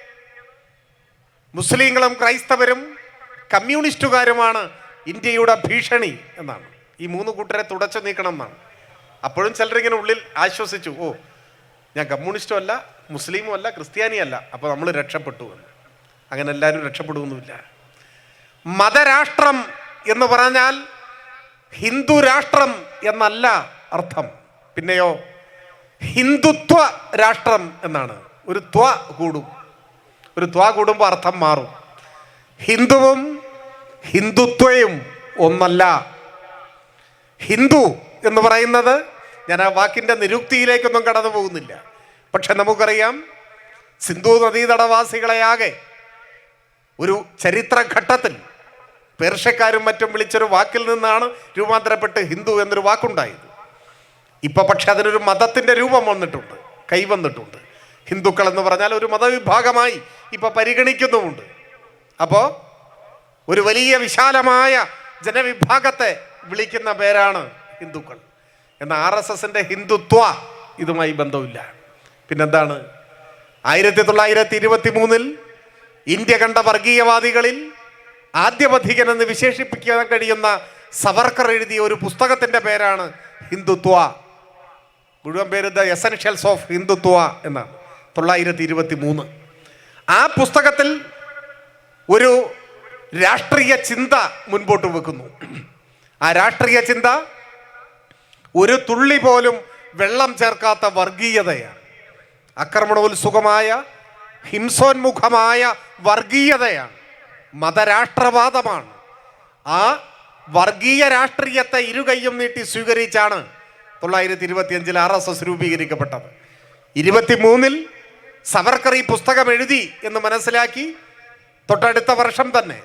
മുസ്ലിങ്ങളും ക്രൈസ്തവരും കമ്മ്യൂണിസ്റ്റുകാരുമാണ് ഇന്ത്യയുടെ ഭീഷണി എന്നാണ്. ഈ മൂന്ന് കൂട്ടരെ തുടച്ചു നീക്കണം എന്നാണ്. അപ്പോഴും ചിലരിങ്ങനെ ഉള്ളിൽ ആശ്വസിച്ചു ഓ ഞാൻ കമ്മ്യൂണിസ്റ്റും അല്ല മുസ്ലിമും അല്ല ക്രിസ്ത്യാനിയല്ല അപ്പോൾ നമ്മൾ രക്ഷപ്പെട്ടു എന്ന്. അങ്ങനെ എല്ലാവരും രക്ഷപ്പെടുകയൊന്നുമില്ല മതരാഷ്ട്രം എന്ന് പറഞ്ഞാൽ ഹിന്ദു രാഷ്ട്രം എന്നല്ല അർത്ഥം. പിന്നെയോ ഹിന്ദുത്വ രാഷ്ട്രം എന്നാണ്. ഒരു ത്വ കൂടും. ഒരു ത്വ കൂടുമ്പോൾ അർത്ഥം മാറും. ഹിന്ദുവും ഹിന്ദുത്വയും ഒന്നല്ല. ഹിന്ദു എന്ന് പറയുന്നത് ഞാൻ ആ വാക്കിന്റെ നിരുക്തിയിലേക്കൊന്നും കടന്നു പോകുന്നില്ല. പക്ഷെ നമുക്കറിയാം സിന്ധു നദീതടവാസികളെയാകെ ഒരു ചരിത്രഘട്ടത്തിൽ പേർഷ്യക്കാരും മറ്റും വിളിച്ചൊരു വാക്കിൽ നിന്നാണ് രൂപാന്തരപ്പെട്ട് ഹിന്ദു എന്നൊരു വാക്കുണ്ടായത്. ഇപ്പൊ പക്ഷെ അതിനൊരു മതത്തിന്റെ രൂപം വന്നിട്ടുണ്ട് കൈവന്നിട്ടുണ്ട് ഹിന്ദുക്കൾ എന്ന് പറഞ്ഞാൽ ഒരു മതവിഭാഗമായി ഇപ്പൊ പരിഗണിക്കുന്നുമുണ്ട്. അപ്പോൾ ഒരു വലിയ വിശാലമായ ജനവിഭാഗത്തെ വിളിക്കുന്ന പേരാണ് ഹിന്ദുക്കൾ. എന്നാൽ ആർ എസ് എസിന്റെ ഹിന്ദുത്വ ഇതുമായി ബന്ധമില്ല പിന്നെന്താണ്? ആയിരത്തി തൊള്ളായിരത്തി ഇരുപത്തി മൂന്നിൽ ഇന്ത്യ കണ്ട വർഗീയവാദികളിൽ ആദ്യപഥികൻ എന്ന് വിശേഷിപ്പിക്കാൻ കഴിയുന്ന സവർക്കർ എഴുതിയ ഒരു പുസ്തകത്തിന്റെ പേരാണ് ഹിന്ദുത്വ. മുഴുവൻ പേര് ദ എസൻഷ്യൽസ് ഓഫ് ഹിന്ദുത്വ എന്നാണ്. തൊള്ളായിരത്തി ഇരുപത്തി മൂന്ന് ആ പുസ്തകത്തിൽ ഒരു രാഷ്ട്രീയ ചിന്ത മുൻപോട്ട് വെക്കുന്നു. ആ രാഷ്ട്രീയ ചിന്ത ഒരു തുള്ളി പോലും വെള്ളം ചേർക്കാത്ത വർഗീയതയാണ്. ആക്രമണോത്സുകമായ ഹിംസോന്മുഖമായ വർഗീയതയാണ്. മതരാഷ്ട്രവാദമാണ്. ആ വർഗീയ രാഷ്ട്രീയത്തെ ഇരുകൈയും നീട്ടി സ്വീകരിച്ചാണ് തൊള്ളായിരത്തി ഇരുപത്തിയഞ്ചിൽ ആർ എസ് എസ് രൂപീകരിക്കപ്പെട്ടത്. ഇരുപത്തിമൂന്നിൽ സവർക്കർ ഈ പുസ്തകം എഴുതി എന്ന് മനസ്സിലാക്കി തൊട്ടടുത്ത വർഷം തന്നെ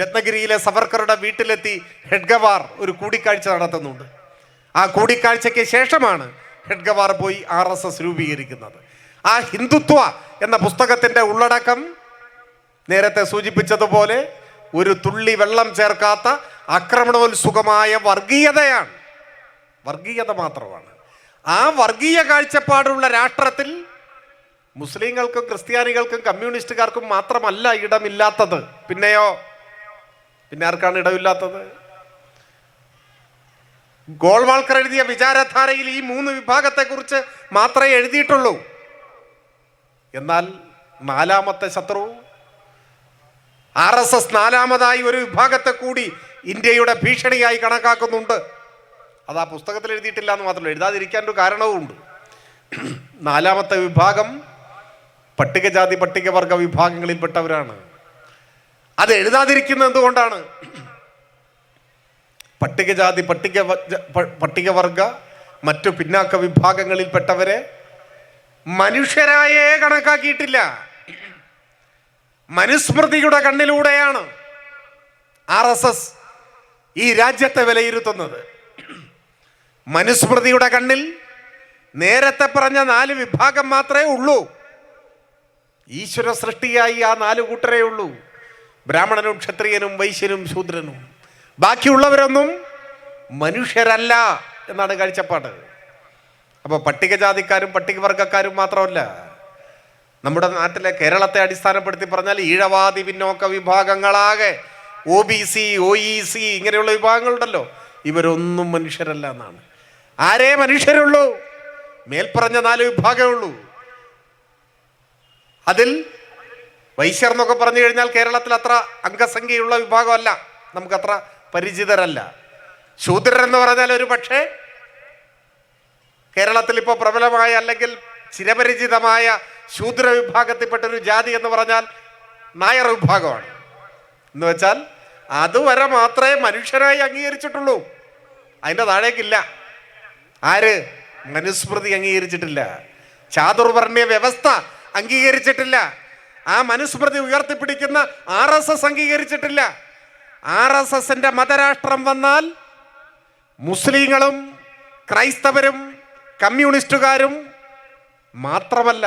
രത്നഗിരിയിലെ സവർക്കറുടെ വീട്ടിലെത്തി ഹെഡ്ഗവാർ ഒരു കൂടിക്കാഴ്ച നടത്തുന്നുണ്ട്. ആ കൂടിക്കാഴ്ചയ്ക്ക് ശേഷമാണ് ഹെഡ്ഗവാർ പോയി ആർ എസ് എസ് രൂപീകരിക്കുന്നത്. ആ ഹിന്ദുത്വ എന്ന പുസ്തകത്തിന്റെ ഉള്ളടക്കം നേരത്തെ സൂചിപ്പിച്ചതുപോലെ ഒരു തുള്ളി വെള്ളം ചേർക്കാത്ത ആക്രമണോത്സുകമായ വർഗീയതയാണ്. വർഗീയത മാത്രമാണ്. ആ വർഗീയ കാഴ്ചപ്പാടുള്ള രാഷ്ട്രത്തിൽ മുസ്ലിങ്ങൾക്കും ക്രിസ്ത്യാനികൾക്കും കമ്മ്യൂണിസ്റ്റുകാർക്കും മാത്രമല്ല ഇടമില്ലാത്തത്. പിന്നെയോ? പിന്നെ ആർക്കാണ് ഇടമില്ലാത്തത്? ഗോൾവാൾക്കർ എഴുതിയ വിചാരധാരയിൽ ഈ മൂന്ന് വിഭാഗത്തെക്കുറിച്ച് മാത്രമേ എഴുതിയിട്ടുള്ളൂ. എന്നാൽ നാലാമത്തെ ശത്രു ആർ എസ് എസ് നാലാമതായി ഒരു വിഭാഗത്തെ കൂടി ഇന്ത്യയുടെ ഭീഷണിയായി കണക്കാക്കുന്നുണ്ട്. അത് ആ പുസ്തകത്തിൽ എഴുതിയിട്ടില്ല എന്ന് മാത്രമല്ല എഴുതാതിരിക്കാൻ ഒരു കാരണവുമുണ്ട്. നാലാമത്തെ വിഭാഗം പട്ടികജാതി പട്ടികവർഗ വിഭാഗങ്ങളിൽപ്പെട്ടവരാണ്. അത് എഴുതാതിരിക്കുന്നത് എന്തുകൊണ്ടാണ് പട്ടികജാതി പട്ടിക പട്ടികവർഗ മറ്റു പിന്നാക്ക വിഭാഗങ്ങളിൽപ്പെട്ടവരെ മനുഷ്യരായേ കണക്കാക്കിയിട്ടില്ല. മനുസ്മൃതിയുടെ കണ്ണിലൂടെയാണ് ആർ എസ് എസ് ഈ രാജ്യത്തെ വിലയിരുത്തുന്നത്. മനുസ്മൃതിയുടെ കണ്ണിൽ നേരത്തെ പറഞ്ഞ നാല് വിഭാഗം മാത്രമേ ഉള്ളൂ. ഈശ്വര സൃഷ്ടിയായി ആ നാല് കൂട്ടരേ ഉള്ളൂ. ബ്രാഹ്മണനും ക്ഷത്രിയനും വൈശ്യനും ശൂദ്രനും. ബാക്കിയുള്ളവരൊന്നും മനുഷ്യരല്ല എന്നാണ് കാഴ്ചപ്പാട്. അപ്പോൾ പട്ടികജാതിക്കാരും പട്ടികവർഗക്കാരും മാത്രമല്ല നമ്മുടെ നാട്ടിലെ കേരളത്തെ അടിസ്ഥാനപ്പെടുത്തി പറഞ്ഞാൽ ഈഴവാദി പിന്നോക്ക വിഭാഗങ്ങളാകെ O B C O E C ഇങ്ങനെയുള്ള വിഭാഗങ്ങളുണ്ടല്ലോ. ഇവരൊന്നും മനുഷ്യരല്ല എന്നാണ്. ആരേ മനുഷ്യരുള്ളൂ? മേൽപ്പറഞ്ഞ നാല് വിഭാഗമേ ഉള്ളൂ. അതിൽ വൈശ്യർ എന്നൊക്കെ പറഞ്ഞു കഴിഞ്ഞാൽ കേരളത്തിൽ അത്ര അംഗസംഖ്യയുള്ള വിഭാഗമല്ല. നമുക്കത്ര പരിചിതരല്ല. ശൂദ്രർ എന്ന് പറഞ്ഞാൽ ഒരു പക്ഷേ കേരളത്തിൽ ഇപ്പോൾ പ്രബലമായ അല്ലെങ്കിൽ ചിരപരിചിതമായ ശൂദ്ര വിഭാഗത്തിൽപ്പെട്ട ഒരു ജാതി എന്ന് പറഞ്ഞാൽ നായർ വിഭാഗമാണ്. എന്ന് വെച്ചാൽ അതുവരെ മാത്രമേ മനുഷ്യരായി അംഗീകരിച്ചിട്ടുള്ളൂ. അതിന്റെ താഴേക്കില്ല. ആര്? മനുസ്മൃതി അംഗീകരിച്ചിട്ടില്ല. ചാതുർവർണയ വ്യവസ്ഥ അംഗീകരിച്ചിട്ടില്ല. ആ മനുസ്മൃതി ഉയർത്തിപ്പിടിക്കുന്ന ആർ എസ് എസ് അംഗീകരിച്ചിട്ടില്ല. ആർ എസ് എസിന്റെ മതരാഷ്ട്രം വന്നാൽ മുസ്ലിങ്ങളും ക്രൈസ്തവരും കമ്മ്യൂണിസ്റ്റുകാരും മാത്രമല്ല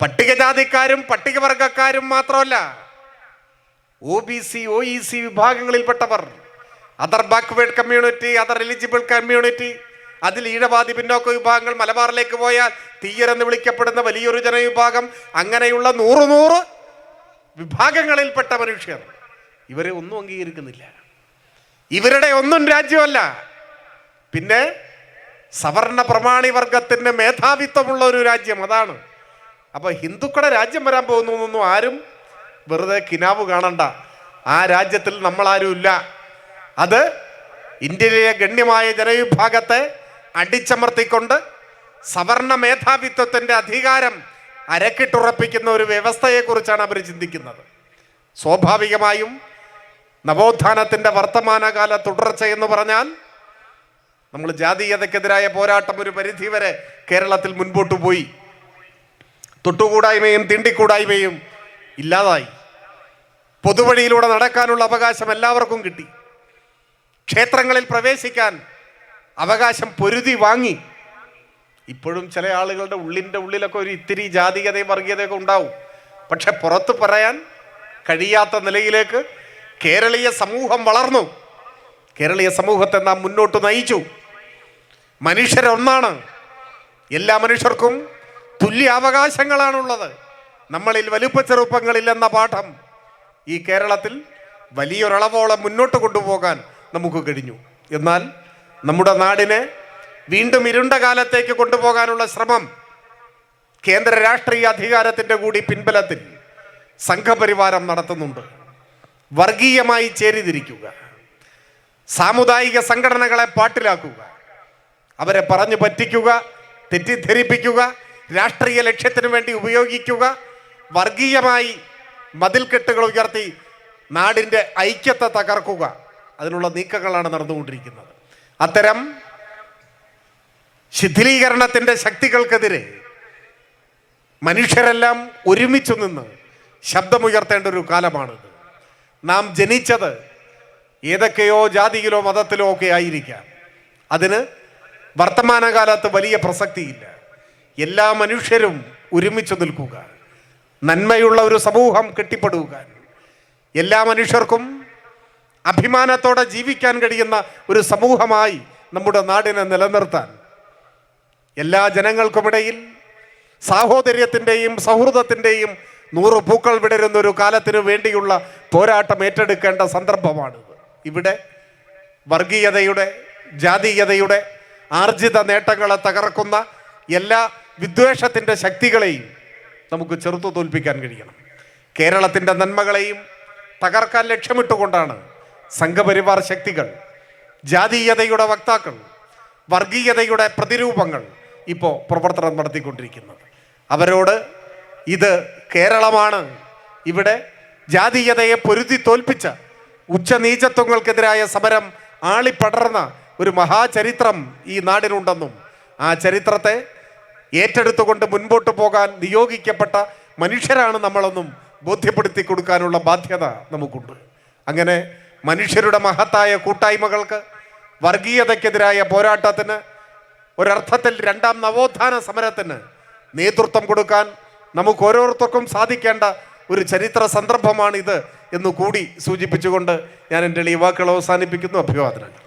പട്ടികജാതിക്കാരും പട്ടികവർഗക്കാരും മാത്രമല്ല O B C O E C വിഭാഗങ്ങളിൽപ്പെട്ടവർ other backward community other eligible community അതിൽ ഈഴവാദി പിന്നോക്ക വിഭാഗങ്ങൾ മലബാറിലേക്ക് പോയാൽ തീയരെന്ന് വിളിക്കപ്പെടുന്ന വലിയൊരു ജനവിഭാഗം അങ്ങനെയുള്ള നൂറ് നൂറ് വിഭാഗങ്ങളിൽപ്പെട്ട മനുഷ്യർ. ഇവരെ ഒന്നും അംഗീകരിക്കുന്നില്ല. ഇവരുടെ ഒന്നും രാജ്യമല്ല. പിന്നെ സവർണ പ്രമാണി വർഗത്തിന്റെ മേധാവിത്വമുള്ള ഒരു രാജ്യം അതാണ്. അപ്പോൾ ഹിന്ദുക്കളുടെ രാജ്യം വരാൻ പോകുന്നു എന്നൊന്നും ആരും വെറുതെ കിനാവ് കാണണ്ട. ആ രാജ്യത്തിൽ നമ്മളാരും ഇല്ല. അത് ഇന്ത്യയിലെ ഗണ്യമായ ജനവിഭാഗത്തെ അടിച്ചമർത്തിക്കൊണ്ട് സവർണ മേധാവിത്വത്തിന്റെ അധികാരം അരക്കിട്ടുറപ്പിക്കുന്ന ഒരു വ്യവസ്ഥയെക്കുറിച്ചാണ് അവർ ചിന്തിക്കുന്നത്. സ്വാഭാവികമായും നവോത്ഥാനത്തിന്റെ വർത്തമാനകാല തുടർച്ച എന്ന് പറഞ്ഞാൽ നമ്മൾ ജാതീയതയ്ക്കെതിരായ പോരാട്ടം ഒരു പരിധി വരെ കേരളത്തിൽ മുൻപോട്ട് പോയി. തൊട്ടുകൂടായ്മയും തിണ്ടിക്കൂടായ്മയും ഇല്ലാതായി. പൊതുവഴിയിലൂടെ നടക്കാനുള്ള അവകാശം എല്ലാവർക്കും കിട്ടി. ക്ഷേത്രങ്ങളിൽ പ്രവേശിക്കാൻ അവകാശം പൊരുതി വാങ്ങി. ഇപ്പോഴും ചില ആളുകളുടെ ഉള്ളിന്റെ ഉള്ളിലൊക്കെ ഒരു ഇത്തിരി ജാതീയതയും വർഗീയതയൊക്കെ ഉണ്ടാവും. പക്ഷെ പുറത്ത് പറയാൻ കഴിയാത്ത നിലയിലേക്ക് കേരളീയ സമൂഹം വളർന്നു. കേരളീയ സമൂഹത്തെ നാം മുന്നോട്ട് നയിച്ചു. മനുഷ്യരൊന്നാണ്. എല്ലാ മനുഷ്യർക്കും തുല്യ അവകാശങ്ങളാണുള്ളത്. നമ്മളിൽ വലുപ്പ ചെറുപ്പങ്ങളില്ലെന്ന പാഠം ഈ കേരളത്തിൽ വലിയൊരളവോളം മുന്നോട്ട് കൊണ്ടുപോകാൻ നമുക്ക് കഴിഞ്ഞു. എന്നാൽ നമ്മുടെ നാടിനെ വീണ്ടും ഇരുണ്ട കാലത്തേക്ക് കൊണ്ടുപോകാനുള്ള ശ്രമം കേന്ദ്ര രാഷ്ട്രീയ അധികാരത്തിന്റെ കൂടി പിൻബലത്തിൽ സംഘപരിവാരം നടത്തുന്നുണ്ട്. വർഗീയമായി ചേരിതിരിക്കുക. സാമുദായിക സംഘടനകളെ പാട്ടിലാക്കുക. അവരെ പറഞ്ഞു പറ്റിക്കുക തെറ്റിദ്ധരിപ്പിക്കുക രാഷ്ട്രീയ ലക്ഷ്യത്തിനു വേണ്ടി ഉപയോഗിക്കുക വർഗീയമായി മതിൽക്കെട്ടുകൾ ഉയർത്തി നാടിന്റെ ഐക്യത്തെ തകർക്കുക. അതിനുള്ള നീക്കങ്ങളാണ് നടന്നുകൊണ്ടിരിക്കുന്നത്. അത്തരം ശിഥിലീകരണത്തിന്റെ ശക്തികൾക്കെതിരെ മനുഷ്യരെല്ലാം ഒരുമിച്ചു നിന്ന് ശബ്ദമുയർത്തേണ്ട ഒരു കാലമാണിത്. നാം ജനിച്ചത് ഏതൊക്കെയോ ജാതിയിലോ മതത്തിലോ ഒക്കെ ആയിരിക്കാം. അതിന് വർത്തമാനകാലത്ത് വലിയ പ്രസക്തിയില്ല. എല്ലാ മനുഷ്യരും ഒരുമിച്ച് നിൽക്കുക. നന്മയുള്ള ഒരു സമൂഹം കെട്ടിപ്പടുക എല്ലാ മനുഷ്യർക്കും അഭിമാനത്തോടെ ജീവിക്കാൻ കഴിയുന്ന ഒരു സമൂഹമായി നമ്മുടെ നാടിനെ നിലനിർത്താൻ എല്ലാ ജനങ്ങൾക്കുമിടയിൽ സാഹോദര്യത്തിന്റെയും സൗഹൃദത്തിന്റെയും നൂറ് പൂക്കൾ വിടരുന്ന ഒരു കാലത്തിനു വേണ്ടിയുള്ള പോരാട്ടം ഏറ്റെടുക്കേണ്ട സന്ദർഭമാണ് ഇവിടെ വർഗീയതയുടെ ജാതീയതയുടെ ആർജിത നേട്ടങ്ങളെ തകർക്കുന്ന എല്ലാ വിദ്വേഷത്തിന്റെ ശക്തികളെയും നമുക്ക് ചെറുത്തു തോൽപ്പിക്കാൻ കഴിയണം. കേരളത്തിന്റെ നന്മകളെയും തകർക്കാൻ ലക്ഷ്യമിട്ടുകൊണ്ടാണ് സംഘപരിവാർ ശക്തികൾ ജാതീയതയുടെ വക്താക്കൾ വർഗീയതയുടെ പ്രതിരൂപങ്ങൾ ഇപ്പോൾ പ്രവർത്തനം നടത്തിക്കൊണ്ടിരിക്കുന്നത്. അവരോട് ഇത് കേരളമാണ്. ഇവിടെ ജാതീയതയെ പൊരുതി തോൽപ്പിച്ച ഉച്ചനീചത്വങ്ങൾക്കെതിരായ സമരം ആളിപ്പടർന്ന ഒരു മഹാചരിത്രം ഈ നാടിനുണ്ടെന്നും ആ ചരിത്രത്തെ ഏറ്റെടുത്തുകൊണ്ട് മുൻപോട്ട് പോകാൻ നിയോഗിക്കപ്പെട്ട മനുഷ്യരാണ് നമ്മളെന്നും ബോധ്യപ്പെടുത്തി കൊടുക്കാനുള്ള ബാധ്യത നമുക്കുണ്ട്. അങ്ങനെ മനുഷ്യരുടെ മഹത്തായ കൂട്ടായ്മകൾക്ക് വർഗീയതയ്ക്കെതിരായ പോരാട്ടത്തിന് ഒരർത്ഥത്തിൽ രണ്ടാം നവോത്ഥാന സമരത്തിന് നേതൃത്വം കൊടുക്കാൻ നമുക്ക് ഓരോരുത്തർക്കും സാധിക്കേണ്ട ഒരു ചരിത്ര സന്ദർഭമാണിത് എന്ന് കൂടി സൂചിപ്പിച്ചുകൊണ്ട് ഞാൻ എന്റെ യുവാക്കൾ അവസാനിപ്പിക്കുന്നു. അഭിവാദനങ്ങൾ.